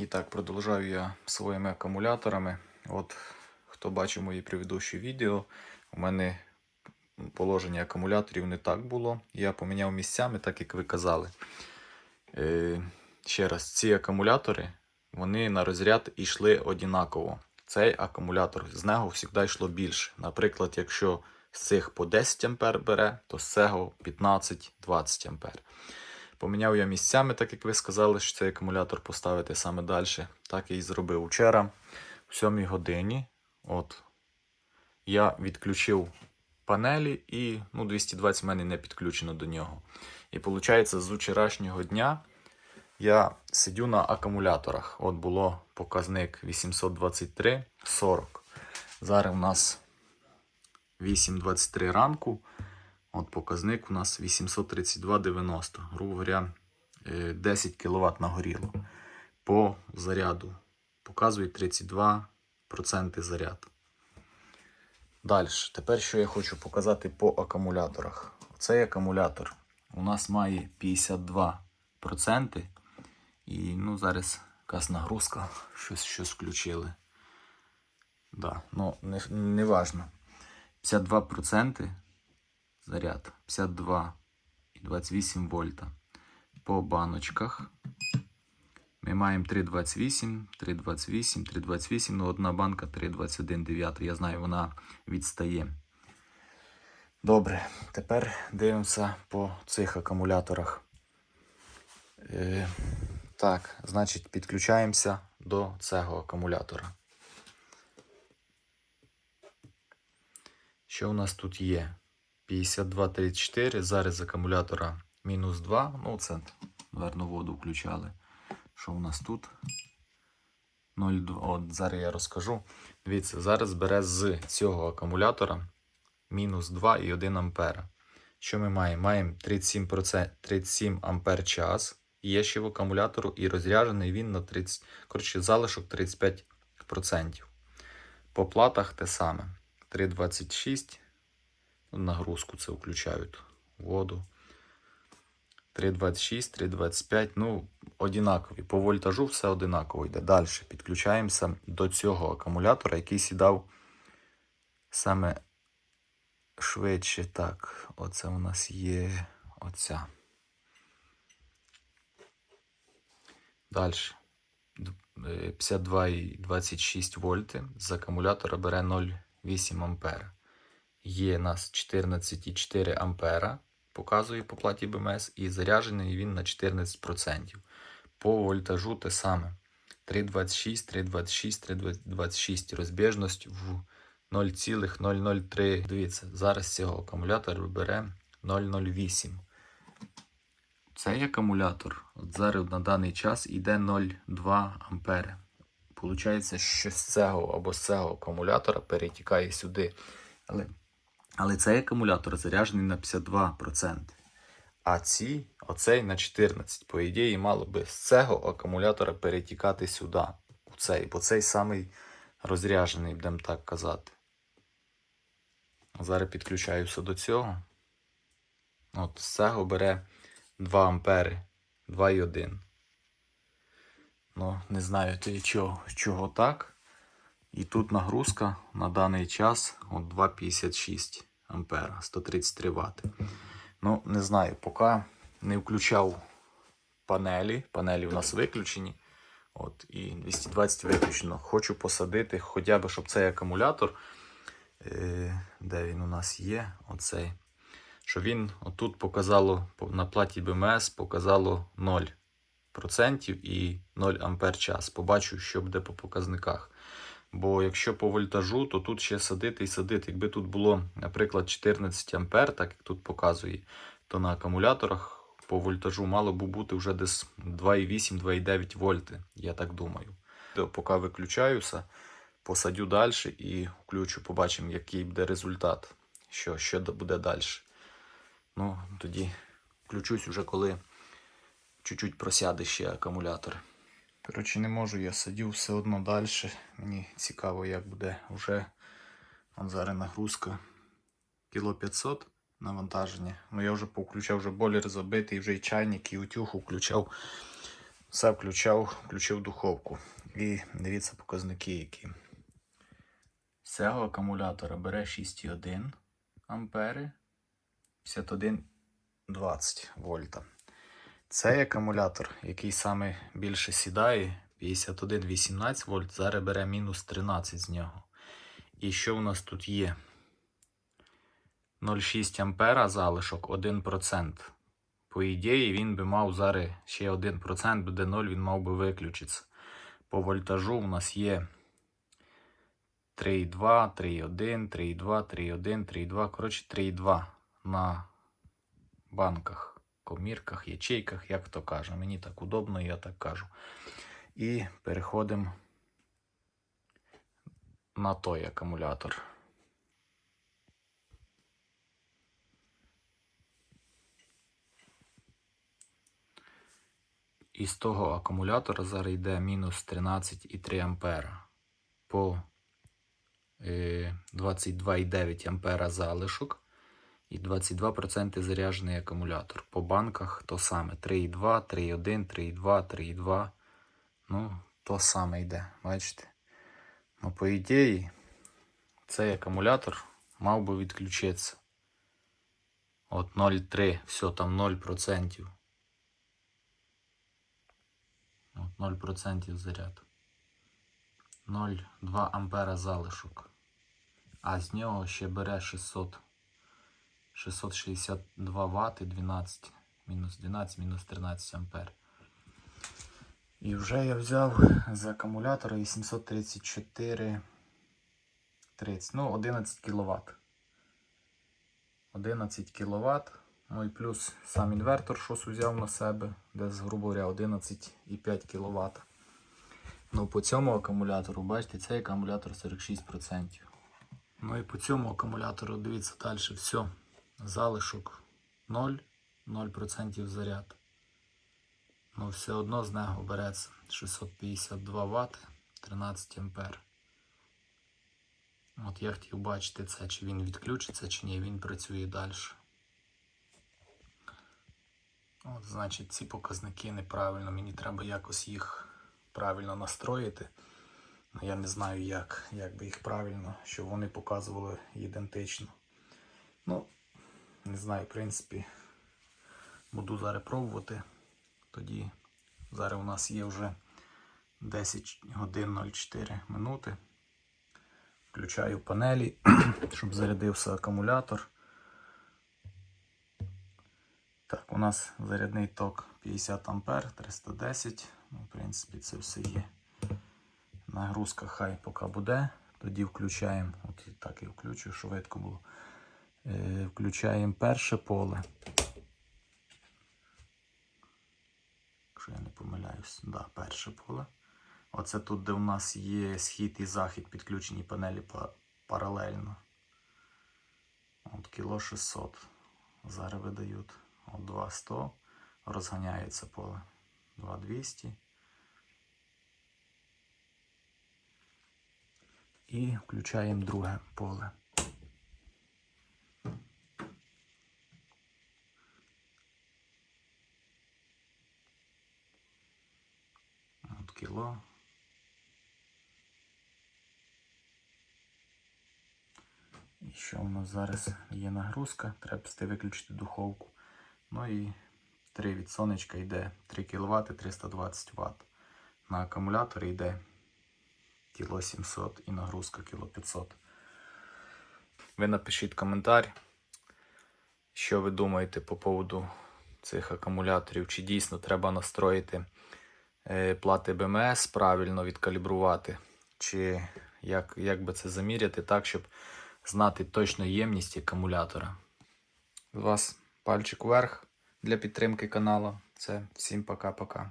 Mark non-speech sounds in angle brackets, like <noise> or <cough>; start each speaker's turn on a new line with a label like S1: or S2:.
S1: І так, продовжую я своїми акумуляторами. От, хто бачив мої предыдущі відео, у мене положення акумуляторів не так було. Я поміняв місцями, так як ви казали. Е, ще раз, ці акумулятори вони на розряд йшли однаково. Цей акумулятор з нього завжди йшло більше. Наприклад, якщо з цих по 10 А бере, то з цього 15-20 А. Поміняв я місцями, так як ви сказали, що цей акумулятор поставити саме далі. Так я і зробив вчора, в 7 годині. От, я відключив панелі і ну, 220 в мене не підключено до нього. І виходить, з вчорашнього дня я сидю на акумуляторах. От було показник 823 40. Зараз у нас 8.23 ранку. От показник у нас 832,90. Грубо говоря, е, 10 кВт нагоріло. По заряду. Показує 32% заряд. Далі. Тепер що я хочу показати по акумуляторах. Цей акумулятор у нас має 52%. І ну, зараз якась нагрузка, щось, щось включили. Да, ну, не, не важно. 52% заряд 52 і 28 вольта. По баночках ми маємо 3,28, 3,28, 3,28, ну одна банка 3,21,9. Я знаю, вона відстає. Добре, тепер дивимося по цих акумуляторах. Е, так, значить, підключаємося до цього акумулятора. Що у нас тут є? 5234. Зараз акумулятора мінус 2. Ну, це, верно, воду включали. Що у нас тут? 0,2. От, зараз я розкажу. Дивіться, зараз бере з цього акумулятора мінус 2 і 1 ампера. Що ми маємо? Маємо 37%, 37 ампер час. Є ще в акумулятору і розряджений він на 30, коротше, залишок 35%. По платах те саме. 3,26. Нагрузку це включають воду. 3,26, 3,25. Ну, одинакові. По вольтажу все одинаково йде. Далі підключаємося до цього акумулятора, який сідав саме швидше. Так, оце у нас є оця. Далі. 52,26 вольти. З акумулятора бере 0,8 ампера. Є нас 14,4 ампера, показує по платі БМС, і заряджений він на 14%. По вольтажу те саме. 3,26, 3,26, 3,26. Розбіжність в 0,003. Дивіться, зараз цього акумулятора бере 0,08. Цей акумулятор от зараз на даний час йде 0,2 ампери. Получається, що з цього або з цього акумулятора перетікає сюди. Але але цей акумулятор заряджений на 52%. А ці, оцей на 14%. По ідеї, мало би з цього акумулятора перетікати сюди. У цей, бо цей самий розряджений, будемо так казати. Зараз підключаюся до цього. От З цього бере 2 ампери, 2,1. Ну, не знаю чого, чого так. І тут нагрузка на даний час 2,56 ампера, 133 Вт. Ну, не знаю, поки не включав панелі. Панелі у нас виключені. От, І 220 виключено. Хочу посадити, хоча б, щоб цей акумулятор, е, де він у нас є, оцей, що він отут показало на платі БМС показало 0% і 0 ампер час. Побачу, що буде по показниках. Бо якщо по вольтажу, то тут ще садити і садити. Якби тут було, наприклад, 14 А, так як тут показує, то на акумуляторах по вольтажу мало би бути вже десь 2,8-2,9 вольти, я так думаю. Поки виключаюся, посадю далі і включу, побачимо, який буде результат, що, що буде далі. Ну, тоді включусь уже коли чуть-чуть просяде ще акумулятор. Коротше, не можу, я сидів все одно далі. Мені цікаво, як буде вже От зараз нагрузка кіло 500 навантаження. Ну я вже повключав вже бойлер забитий, вже і чайник, і утюг включав. Все включав, включив духовку. І дивіться показники, які. З цього акумулятора бере 6,1 ампери, 51,20 вольта. Цей акумулятор, який саме більше сідає, 51,18 вольт, зараз бере мінус 13 з нього. І що в нас тут є? 0,6 ампера залишок 1%. По ідеї, він би мав зараз ще 1%, буде 0, він мав би виключитися. По вольтажу у нас є 3,2, 3,1, 3,2, 3,1, 3,2. Коротше, 3,2 на банках, комірках, ячейках, як то каже. Мені так удобно, я так кажу. І переходимо на той акумулятор. І з того акумулятора зараз йде мінус 13,3 ампера. По е, 22,9 ампера залишок і 22% заряджений акумулятор. По банках то саме 3,2, 3,1, 3,2, 3,2. Ну, то саме йде, бачите? Ну, по ідеї, цей акумулятор мав би відключитися. От 0,3, все, там 0%. От 0% заряд. 0,2 ампера залишок. А з нього ще бере 600, 662 Вт 12, мінус 12, мінус 13 ампер. І вже я взяв з акумулятора 834 30, ну 11 кВт. 11 кВт. Ну і плюс сам інвертор щось взяв на себе, десь, грубо говоря, 11,5 кВт. Ну, по цьому акумулятору, бачите, цей акумулятор 46%. Ну і по цьому акумулятору, дивіться далі, все. Залишок 0, 0% заряд. Ну, все одно з нього береться 652 Вт, 13 ампер. От я хотів бачити це, чи він відключиться, чи ні, він працює далі. От, значить, ці показники неправильно. Мені треба якось їх правильно настроїти. Ну, Я не знаю, як, як би їх правильно, щоб вони показували ідентично. Ну, не знаю, в принципі, буду зараз пробувати. Тоді зараз у нас є вже 10 годин 04 минути. Включаю панелі, <clears throat> щоб зарядився акумулятор. Так, у нас зарядний ток 50 ампер, 310. Ну, в принципі, це все є. Нагрузка хай поки буде. Тоді включаємо, от так і включу, швидко було. Е, включаємо перше поле. Якщо я не помиляюсь, да, перше поле. Оце тут, де у нас є схід і захід, підключені панелі паралельно. От кіло 600. Зараз видають. От 200. Розганяється поле. 2200. І включаємо друге поле. От кіло. І що у нас зараз є нагрузка? Треба пісти виключити духовку. Ну і 3 від сонечка йде 3 кВт 320 Вт. На акумуляторі йде кіло 700 і нагрузка кіло 500. Ви напишіть коментар, що ви думаєте по поводу цих акумуляторів. Чи дійсно треба настроїти плати БМС, правильно відкалібрувати, чи як, як би це заміряти так, щоб знати точну ємність акумулятора. З вас пальчик вверх для підтримки каналу. Це всім пока-пока.